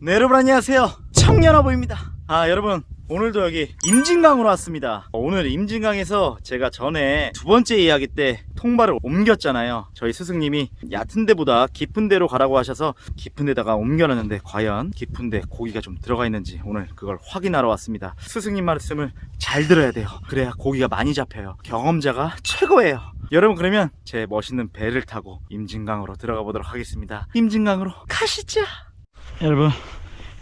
네 여러분 안녕하세요. 청년어보입니다. 아 여러분 오늘도 여기 임진강으로 왔습니다. 어, 오늘 임진강에서 제가 전에 두 번째 이야기 때 통발을 옮겼잖아요. 저희 스승님이 얕은 데보다 깊은 데로 가라고 하셔서 깊은 데다가 옮겨놨는데 과연 깊은 데 고기가 좀 들어가 있는지 오늘 그걸 확인하러 왔습니다. 스승님 말씀을 잘 들어야 돼요. 그래야 고기가 많이 잡혀요. 경험자가 최고예요. 여러분 그러면 제 멋있는 배를 타고 임진강으로 들어가 보도록 하겠습니다. 임진강으로 가시죠 여러분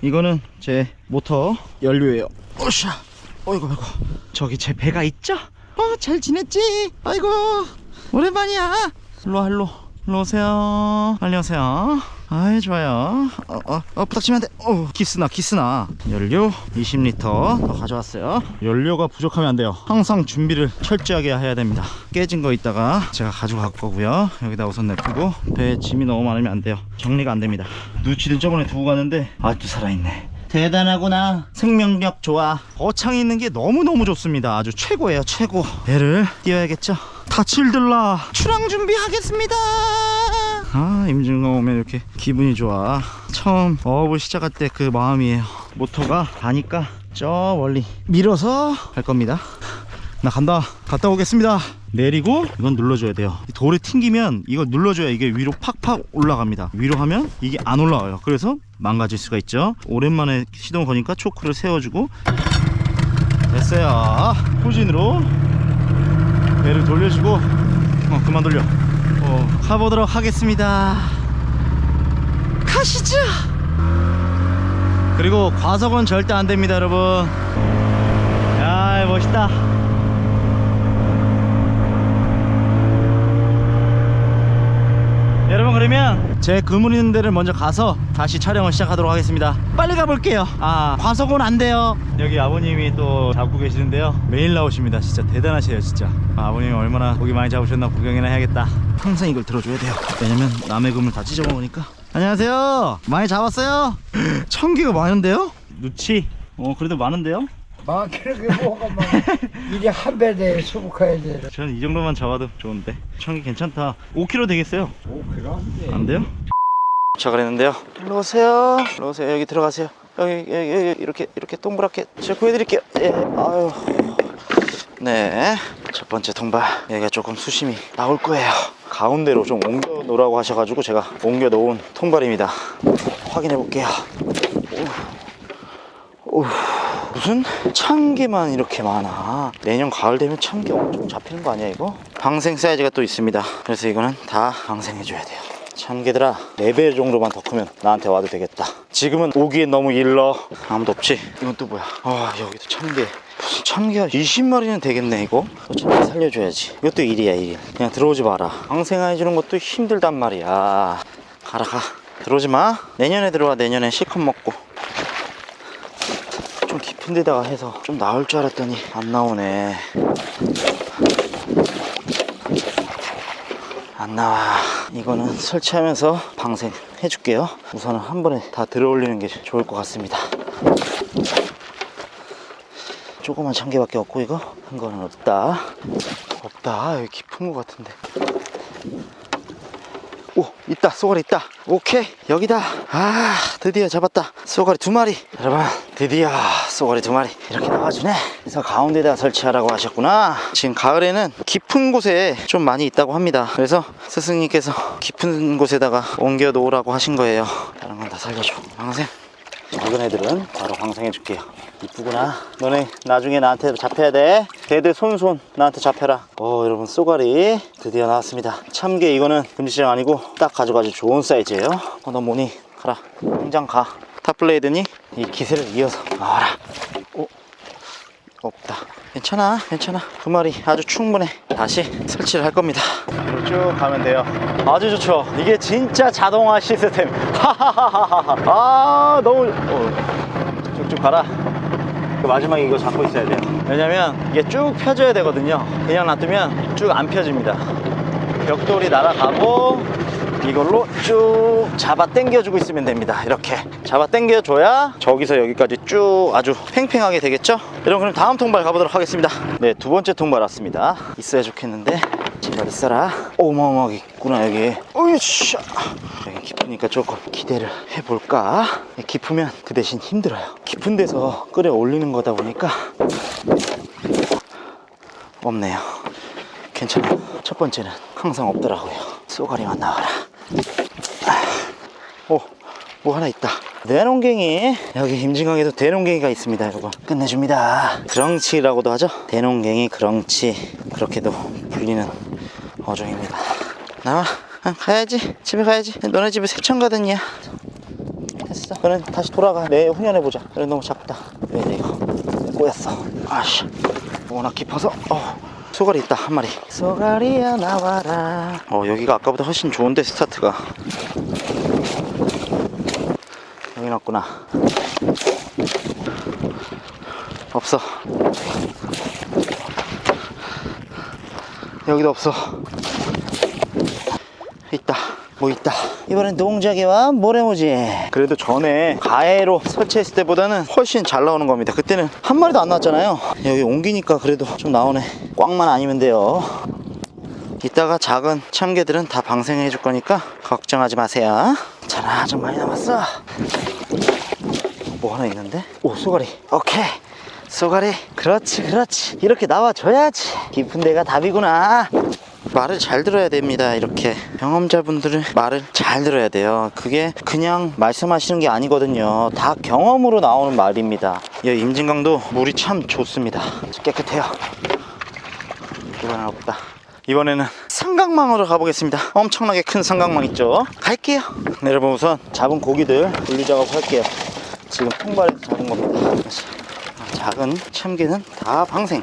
이거는 제 모터 연료예요. 오샤! 어이구 어이구 저기 제 배가 있죠? 어잘 지냈지? 아이고 오랜만이야. 일로와 일로. 일로 오세요. 빨리 오세요 아이 좋아요. 어, 어, 어 부닥치면 안돼. 어 기스나 기스나. 연료 20리터 더 가져왔어요. 연료가 부족하면 안 돼요. 항상 준비를 철저하게 해야 됩니다. 깨진 거 있다가 제가 가져갈 거고요. 여기다 우선 냅두고 배에 짐이 너무 많으면 안 돼요. 정리가 안 됩니다. 누치는 저번에 두고 갔는데 아직도 살아있네. 대단하구나. 생명력 좋아. 어창이 있는 게 너무너무 좋습니다. 아주 최고예요 최고. 배를 띄워야겠죠? 다칠들라. 출항 준비하겠습니다 아 임진강 오면 이렇게 기분이 좋아. 처음 어업을 시작할 때 그 마음이에요 모터가 가니까 저 멀리 밀어서 갈 겁니다. 나 간다. 갔다 오겠습니다. 내리고 이건 눌러줘야 돼요. 이 돌에 튕기면 이걸 눌러줘야 이게 위로 팍팍 올라갑니다. 위로 하면 이게 안 올라와요. 그래서 망가질 수가 있죠. 오랜만에 시동 거니까 초크를 세워주고. 됐어요. 후진으로 배를 돌려주고. 어 그만 돌려 어 가보도록 하겠습니다. 가시죠. 그리고 과속은 절대 안 됩니다 여러분. 야 멋있다. 여러분 그러면 제 그물 있는 데를 먼저 가서 다시 촬영을 시작하도록 하겠습니다. 빨리 가볼게요. 아 과속은 안 돼요. 여기 아버님이 또 잡고 계시는데요. 매일 나오십니다. 진짜 대단하세요 진짜. 아, 아버님이 얼마나 고기 많이 잡으셨나 구경이나 해야겠다. 항상 이걸 들어줘야 돼요. 왜냐면 남의 그물 다 찢어먹으니까. 안녕하세요. 많이 잡았어요? 천 개가 많은데요? 누치. 어 그래도 많은데요? 많기는 게 뭐가 많아. 일이 한 배대 수북해야 돼. 저는 이 정도만 잡아도 좋은데. 천개 괜찮다. 5kg 되겠어요? 오, 그런데. 안 돼요? 자 그랬는데요. 일로 오세요. 일로 오세요. 여기 들어가세요. 여기 여기, 여기 이렇게 이렇게 동그랗게 제가 구해드릴게요. 예. 아유. 네 첫 번째 통발. 여기가 조금 수심이 나올 거예요. 가운데로 좀 옮겨 놓으라고 하셔가지고 제가 옮겨 놓은 통발입니다. 확인해 볼게요. 오, 오, 무슨 참개만 이렇게 많아. 내년 가을 되면 참개 엄청 잡히는 거 아니야 이거? 방생 사이즈가 또 있습니다. 그래서 이거는 다 방생해 줘야 돼요. 참개들아 4배 정도만 더 크면 나한테 와도 되겠다. 지금은 오기엔 너무 일러. 아무도 없지? 이건 또 뭐야? 아 여기도 참개 무슨 참개가 20마리는 되겠네 이거? 너 참개 살려줘야지. 이것도 일이야 일 그냥 들어오지 마라. 방생해 주는 것도 힘들단 말이야. 가라 가. 들어오지 마. 내년에 들어와. 내년에 실컷 먹고 좀 깊은 데다가 해서 좀 나올 줄 알았더니 안 나오네. 안 나와. 이거는 설치하면서 방생 해줄게요. 우선은 한 번에 다 들어올리는 게 좋을 것 같습니다. 조그만 참개밖에 없고 이거? 한 거는 없다. 없다. 여기 깊은 것 같은데. 오 있다. 쏘가리 있다. 오케이. 여기다. 아 드디어 잡았다. 쏘가리 두 마리. 여러분 드디어 쏘가리 두 마리 이렇게 나와주네. 그래서 가운데다 설치하라고 하셨구나. 지금 가을에는 깊은 곳에 좀 많이 있다고 합니다. 그래서 스승님께서 깊은 곳에다가 옮겨 놓으라고 하신 거예요. 다른 건 다 살려줘. 방생. 작은 애들은 바로 방생해 줄게요. 이쁘구나. 너네 나중에 나한테 잡혀야 돼. 걔들 손손 나한테 잡혀라. 어 여러분 쏘가리 드디어 나왔습니다. 참게 이거는 금지장 아니고 딱 가져가지 좋은 사이즈예요. 어, 너 뭐니? 가라. 당장 가 탑블레이드니? 이 기세를 이어서. 나와라. 오 없다. 괜찮아 괜찮아. 두 마리 아주 충분해. 다시 설치를 할 겁니다. 쭉 가면 돼요. 아주 좋죠. 이게 진짜 자동화 시스템. 하하하하하. 아 너무 어, 쭉쭉 가라. 그 마지막에 이거 잡고 있어야 돼요. 왜냐면 이게 쭉 펴져야 되거든요. 그냥 놔두면 쭉 안 펴집니다. 벽돌이 날아가고 이걸로 쭉 잡아 당겨주고 있으면 됩니다. 이렇게 잡아 당겨줘야 저기서 여기까지 쭉 아주 팽팽하게 되겠죠? 여러분 그럼 다음 통발 가보도록 하겠습니다. 네 두 번째 통발 왔습니다. 있어야 좋겠는데. 자, 어디 있어라. 어마어마하게 있구나 여기. 으쌰 여기 깊으니까 조금 기대를 해볼까? 깊으면 그 대신 힘들어요. 깊은 데서 끌어 올리는 거다 보니까 없네요. 괜찮아요. 첫 번째는 항상 없더라고요. 쏘가리만 나와라 오, 뭐 하나 있다. 대농갱이. 여기 임진강에도 대농갱이가 있습니다, 여러분. 끝내줍니다. 그렁치라고도 하죠. 대농갱이, 그렁치. 그렇게도 불리는 어종입니다. 나와. 아, 가야지. 집에 가야지. 너네 집에 새천 가더니야. 됐어. 그래, 다시 돌아가. 내 훈련해보자. 그래, 너무 작다. 왜내 이거? 꼬였어. 아씨. 워낙 깊어서. 어. 소가리 있다, 한 마리. 소가리야, 나와라. 어, 여기가 아까보다 훨씬 좋은데, 스타트가. 없구나. 없어. 여기도 없어. 있다. 뭐 있다. 이번엔 농작이와? 모래무지? 그래도 전에 가해로 설치했을 때보다는 훨씬 잘 나오는 겁니다. 그때는 한 마리도 안 나왔잖아요. 여기 옮기니까 그래도 좀 나오네. 꽝만 아니면 돼요. 이따가 작은 참개들은 다 방생해 줄 거니까 걱정하지 마세요. 자나 좀 많이 남았어 뭐 하나 있는데? 오 쏘가리. 오케이. 쏘가리. 그렇지 그렇지. 이렇게 나와줘야지. 깊은 데가 답이구나. 말을 잘 들어야 됩니다 이렇게. 경험자분들은 말을 잘 들어야 돼요. 그게 그냥 말씀하시는 게 아니거든요. 다 경험으로 나오는 말입니다. 이 임진강도 물이 참 좋습니다. 깨끗해요. 이번엔 없다. 이번에는 삼각망으로 가보겠습니다. 엄청나게 큰 삼각망 있죠? 갈게요. 네, 여러분 우선 잡은 고기들 분리 작업 할게요 지금 통발에서 잡은 겁니다. 작은 참개는 다 방생.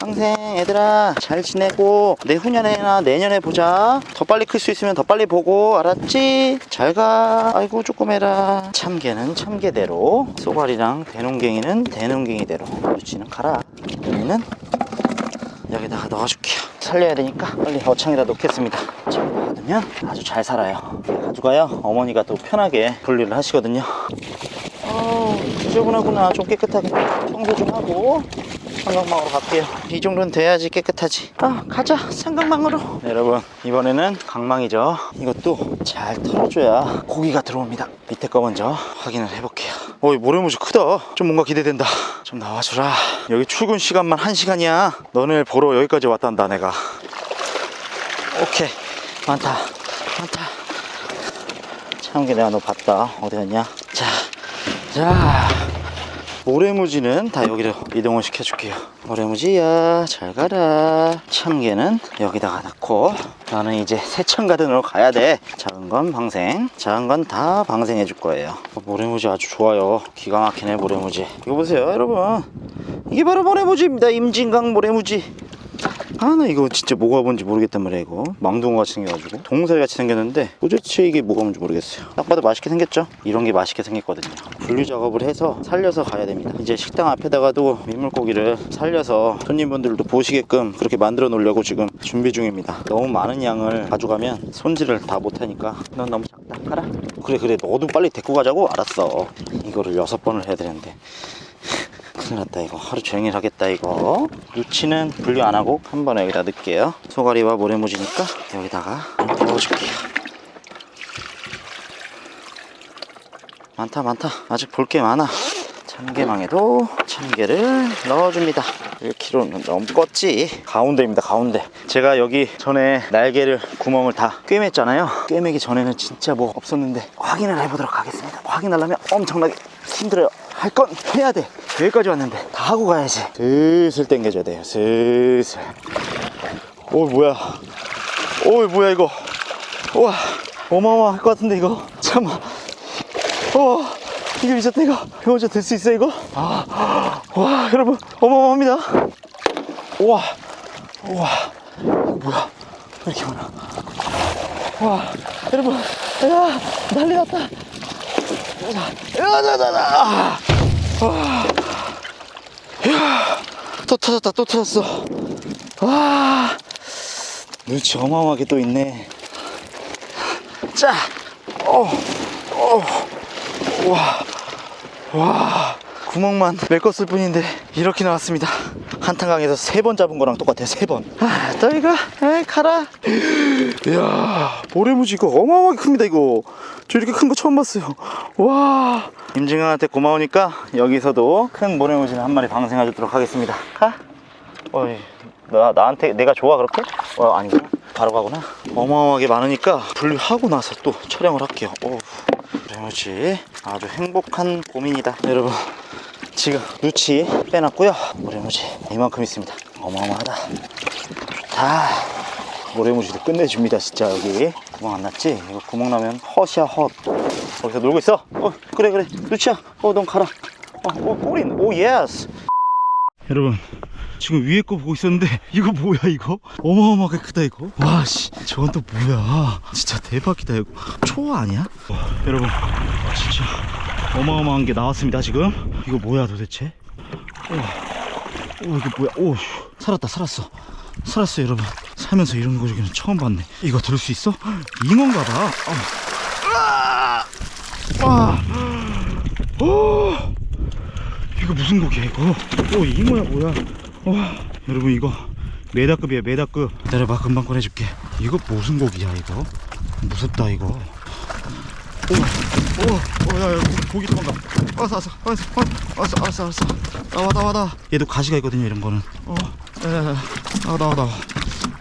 방생 얘들아. 잘 지내고 내후년에나 내년에 보자. 더 빨리 클 수 있으면 더 빨리 보고. 알았지? 잘가. 아이고 조그매라. 참개는 참개대로. 쏘가리랑 대농갱이는 대농갱이대로. 유치는 가라. 여기는 여기다가 넣어줄게요. 살려야 되니까 빨리 어창에다 놓겠습니다. 어창에다 놔두면 아주 잘 살아요. 가져가요. 어머니가 또 편하게 분리를 하시거든요 어우 지저분하구나. 좀 깨끗하게 청소 좀 하고 삼각망으로 갈게요. 이 정도는 돼야지 깨끗하지. 아 가자. 삼각망으로. 네, 여러분. 이번에는 강망이죠. 이것도 잘 털어줘야 고기가 들어옵니다. 밑에 거 먼저 확인을 해볼게요. 어이 모래무지 크다. 좀 뭔가 기대된다. 좀 나와주라. 여기 출근 시간만 한시간이야. 너네 보러 여기까지 왔단다 내가. 오케이. 많다. 많다. 참게 내가 너 봤다. 어디 갔냐? 자, 자 모래무지는 다 여기로 이동을 시켜줄게요. 모래무지야 잘 가라. 참개는 여기다가 넣고 나는 이제 세천가든으로 가야 돼. 작은 건 방생 작은 건 다 방생해 줄 거예요. 모래무지 아주 좋아요. 기가 막히네 모래무지. 이거 보세요 여러분. 이게 바로 모래무지입니다. 임진강 모래무지 아 나 이거 진짜 뭐가 뭔지 모르겠단 말이야 이거. 망둥어 같이 생겨가지고. 동살 같이 생겼는데 도대체 이게 뭐가 뭔지 모르겠어요. 딱 봐도 맛있게 생겼죠? 이런 게 맛있게 생겼거든요. 분류 작업을 해서 살려서 가야 됩니다. 이제 식당 앞에다가도 민물고기를 살려서 손님분들도 보시게끔 그렇게 만들어 놓으려고 지금 준비 중입니다. 너무 많은 양을 가져가면 손질을 다 못하니까 넌 너무 작다. 가라. 그래 그래. 너도 빨리 데리고 가자고 알았어. 이거를 여섯 번을 해야 되는데 큰일 났다 이거. 하루 종일 하겠다 이거. 유치는 분류 안 하고 한 번에 여기다 넣을게요. 소가리와 모래무지니까 여기다가 넣어줄게요. 많다 많다. 아직 볼 게 많아. 참개망에도 참개를 넣어줍니다. 1kg는 넘겠지? 가운데입니다 가운데. 제가 여기 전에 날개를 구멍을 다 꿰맸잖아요. 꿰매기 전에는 진짜 뭐 없었는데 확인을 해보도록 하겠습니다. 확인하려면 엄청나게 힘들어요. 할 건 해야 돼 여기까지 왔는데 다 하고 가야지. 슬슬 당겨줘야 돼요. 슬슬. 오 뭐야. 오 뭐야 이거. 우와. 어마어마할 것 같은데 이거? 잠깐만 와 이게 미쳤다 이거. 이거 진짜 될수 있어 이거? 아, 와 여러분 어마어마합니다. 우와. 우와. 뭐야. 왜 이렇게 많아? 와 여러분. 야 난리 났다. 야자자자 와. 야, 또 터졌다, 또 터졌어. 와, 눈치 어마어마하게 또 있네. 자, 어, 어, 와, 와, 구멍만 메꿨을 뿐인데 이렇게 나왔습니다. 한탄강에서 세 번 잡은 거랑 똑같아요 세번 아, 또 이거 에이 가라 이야 모래무지 이거 어마어마하게 큽니다 이거 저 이렇게 큰 거 처음 봤어요. 와. 임진강한테 고마우니까 여기서도 큰 모래무지는 한 마리 방생해 주도록 하겠습니다. 가. 어이 나, 나한테 내가 좋아 그렇게? 어 아니구나. 바로 가구나. 어마어마하게 많으니까 분류하고 나서 또 촬영을 할게요. 오 모래무지 아주 행복한 고민이다. 여러분 지금 누치 빼놨고요. 모래무지 이만큼 있습니다. 어마어마하다. 좋다. 모래무지도 끝내줍니다 진짜 여기 구멍 안 났지? 이거 구멍 나면 헛이야 헛 거기서 놀고 있어? 어 그래 그래. 누치야 어넌 가라. 어, 어 꼬린 오 예스. 여러분 지금 위에 거 보고 있었는데 이거 뭐야 이거? 어마어마하게 크다 이거. 와씨 저건 또 뭐야? 진짜 대박이다 이거. 초아 아니야? 와, 여러분 진짜 어마어마한 게 나왔습니다 지금. 이거 뭐야 도대체? 우와. 오 이게 뭐야? 오 씨. 살았다 살았어. 살았어 여러분 살면서 이런 거 저기는 처음 봤네 이거 들을 수 있어? 잉어인가 봐 아. 아. 오. 이거 무슨 고기야 이거 오 잉어야 뭐야 와 여러분 이거 메다급이야 메다급 기다려봐 금방 꺼내줄게 이거 무슨 고기야 이거 무섭다 이거 오 오 오, 야, 야, 고기 도망가. 왔어, 왔어, 왔어, 왔어, 왔어, 왔어. 나와, 나와, 나와. 얘도 가시가 있거든요, 이런 거는. 어, 야, 야, 야. 나와, 나와, 나와.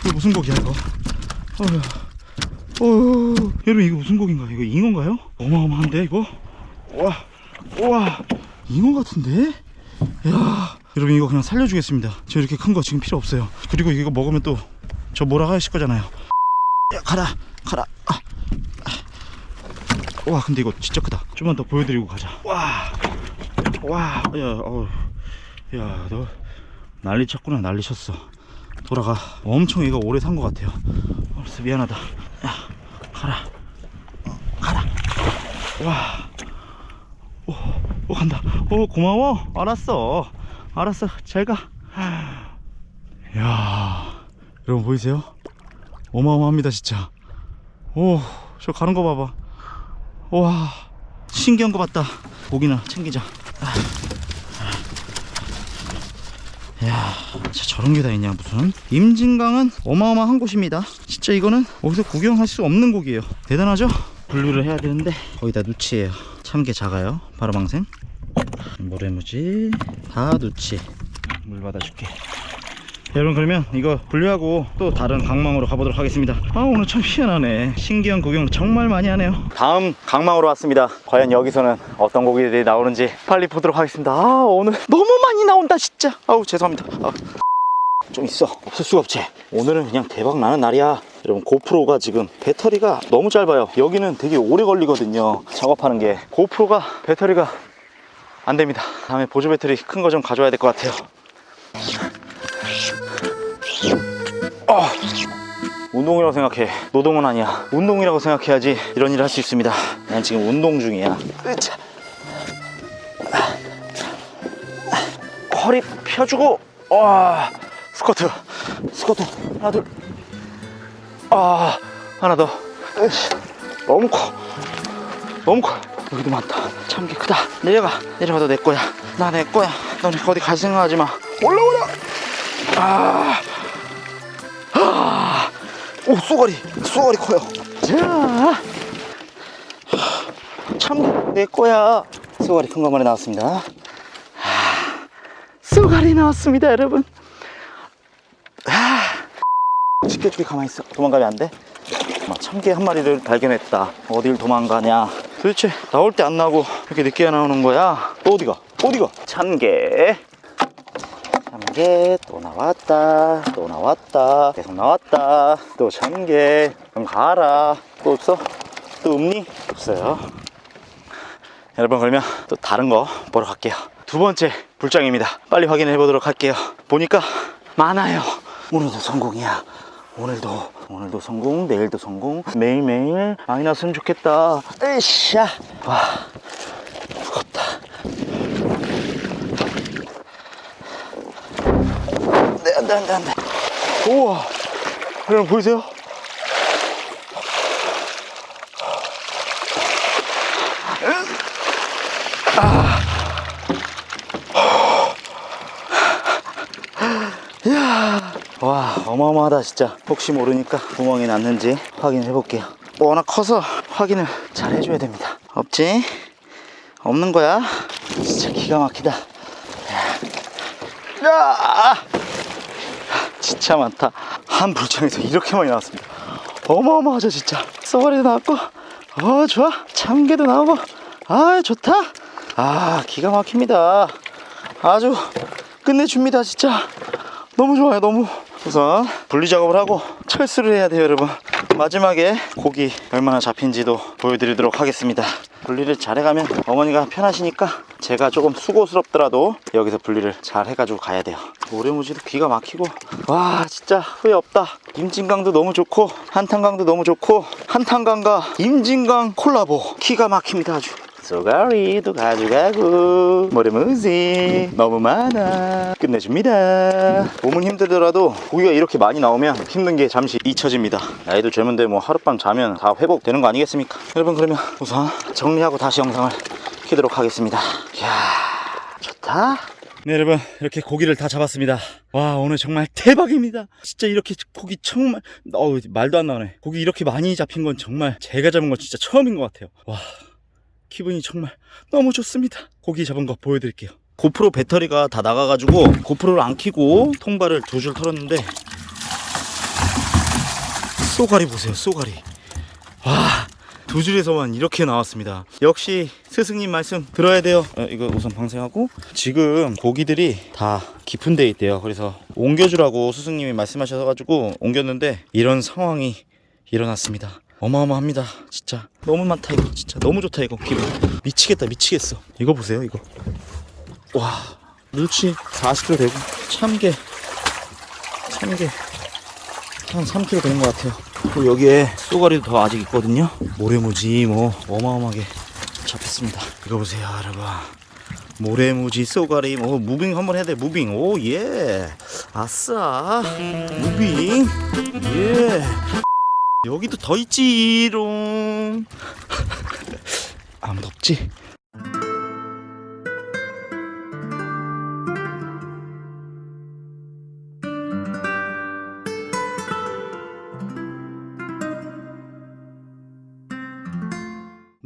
이거 무슨 고기야, 이거? 어, 어, 여러분, 이거 무슨 고기인가? 이거 잉어인가요? 어마어마한데, 이거? 와, 와, 잉어 같은데? 야, 여러분, 이거 그냥 살려주겠습니다. 저 이렇게 큰 거 지금 필요 없어요. 그리고 이거 먹으면 또 저 뭐라 하실 거잖아요. 야, 가라, 가라. 아. 와 근데 이거 진짜 크다 좀만 더 보여드리고 가자 와와야 어우 야너 난리 쳤구나 난리 쳤어 돌아가. 엄청 이거 오래 산 것 같아요. 알았어 미안하다. 야 가라. 어, 가라. 와 오 오, 간다. 오 고마워. 알았어. 알았어. 잘가. 야 여러분 보이세요? 어마어마합니다 진짜. 오 저 가는 거 봐봐. 와 신기한 거 봤다. 고기나 챙기자. 아. 야 저런 게 다 있냐 무슨? 임진강은 어마어마한 곳입니다. 진짜 이거는 어디서 구경할 수 없는 고기예요. 대단하죠? 분류를 해야 되는데 거의 다 누치예요. 참게 작아요. 바로 방생. 모래무지. 다 누치. 물 받아줄게 여러분 그러면 이거 분류하고 또 다른 강망으로 가보도록 하겠습니다. 아 오늘 참 희한하네. 신기한 구경 정말 많이 하네요. 다음 강망으로 왔습니다. 과연 여기서는 어떤 고기들이 나오는지 빨리 보도록 하겠습니다. 아 오늘 너무 많이 나온다 진짜. 아우 죄송합니다. 아. 좀 있어. 없을 수가 없지. 오늘은 그냥 대박 나는 날이야. 여러분 고프로가 지금 배터리가 너무 짧아요. 여기는 되게 오래 걸리거든요. 작업하는 게 고프로가 배터리가 안 됩니다. 다음에 보조 배터리 큰 거 좀 가져와야 될 것 같아요 어, 운동이라고 생각해. 노동은 아니야. 운동이라고 생각해야지 이런 일을 할 수 있습니다. 난 지금 운동 중이야. 으차. 허리 펴주고, 와, 스쿼트, 스쿼트, 하나, 둘, 아, 하나 더. 너무 커. 너무 커. 여기도 많다. 참기 크다. 내려가. 내려가도 내 거야. 나 내 거야. 넌 어디 갈 생각하지 마. 올라오라. 아. 아. 오, 쏘가리. 쏘가리 커요. 자. 참, 내 거야. 쏘가리 큰거 마리 나왔습니다. 아, 쏘가리 나왔습니다, 여러분. 아. 지켜주게 가만히 있어. 도망가면 안 돼? 막 참개 한 마리를 발견했다. 어딜 도망가냐? 도대체 나올 때 안 나오고 이렇게 늦게 나오는 거야? 또 어디가? 어디가? 참개. 참개 또 나왔다. 또 나왔다. 계속 나왔다. 또 참개. 그럼 가라. 또 없어? 또 없니? 없어요. 여러분 그러면 또 다른 거 보러 갈게요. 두 번째 불장입니다. 빨리 확인해 보도록 할게요. 보니까 많아요. 오늘도 성공이야. 오늘도 오늘도 성공, 내일도 성공, 매일매일 많이 났으면 좋겠다. 으쌰. 와, 무겁다. 돼, 안 돼. 우와, 여러분 보이세요? 어마어마하다 진짜 혹시 모르니까 구멍이 났는지 확인해 볼게요 워낙 커서 확인을 잘 해줘야 됩니다 없지? 없는 거야? 진짜 기가 막히다 야! 야! 진짜 많다. 한 불장에서 이렇게 많이 나왔습니다. 어마어마하죠 진짜. 쏘가리도 나왔고 어 좋아. 참개도 나오고 아 좋다. 아 기가 막힙니다. 아주 끝내줍니다 진짜. 너무 좋아요 너무. 우선 분리 작업을 하고 철수를 해야 돼요 여러분 마지막에 고기 얼마나 잡힌지도 보여드리도록 하겠습니다. 분리를 잘 해가면 어머니가 편하시니까 제가 조금 수고스럽더라도 여기서 분리를 잘 해가지고 가야 돼요. 모래무지도 기가 막히고. 와 진짜 후회 없다. 임진강도 너무 좋고 한탄강도 너무 좋고 한탄강과 임진강 콜라보. 기가 막힙니다 아주 쏘가리도 가져가고. 모래무지. 너무 많아. 끝내줍니다. 몸은 힘들더라도 고기가 이렇게 많이 나오면 힘든 게 잠시 잊혀집니다. 나이도 젊은데 뭐 하룻밤 자면 다 회복되는 거 아니겠습니까? 여러분 그러면 우선 정리하고 다시 영상을 켜도록 하겠습니다. 이야 좋다. 네 여러분 이렇게 고기를 다 잡았습니다. 와 오늘 정말 대박입니다. 진짜 이렇게 고기 정말 어우 말도 안 나오네. 고기 이렇게 많이 잡힌 건 정말 제가 잡은 건 진짜 처음인 것 같아요. 와 기분이 정말 너무 좋습니다. 고기 잡은 거 보여드릴게요. 고프로 배터리가 다 나가가지고 고프로를 안 켜고 통발을 두 줄 털었는데 쏘가리 보세요 쏘가리. 와 두 줄에서만 이렇게 나왔습니다. 역시 스승님 말씀 들어야 돼요. 어, 이거 우선 방생하고 지금 고기들이 다 깊은 데 있대요. 그래서 옮겨주라고 스승님이 말씀하셔가지고 옮겼는데 이런 상황이 일어났습니다 어마어마합니다. 진짜. 너무 많다 이거. 진짜 너무 좋다 이거 기분. 미치겠다 미치겠어. 이거 보세요 이거. 와 물치 40kg 되고. 참게 참게 한 3kg 되는 것 같아요. 그리고 여기에 쏘가리도 더 아직 있거든요. 모래무지 뭐 어마어마하게 잡혔습니다. 이거 보세요 여러분. 모래무지 쏘가리 뭐 무빙 한번 해야 돼 무빙. 오예. 아싸. 무빙. 예 여기도 더 있지롱. 아무도 없지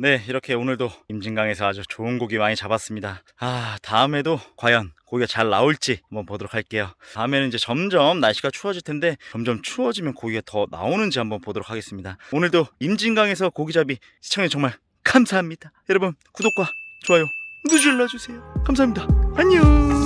네, 이렇게 오늘도 임진강에서 아주 좋은 고기 많이 잡았습니다. 아, 다음에도 과연 고기가 잘 나올지 한번 보도록 할게요. 다음에는 이제 점점 날씨가 추워질 텐데 점점 추워지면 고기가 더 나오는지 한번 보도록 하겠습니다. 오늘도 임진강에서 고기잡이 시청해 정말 감사합니다. 여러분 구독과 좋아요 눌러주세요. 감사합니다. 안녕.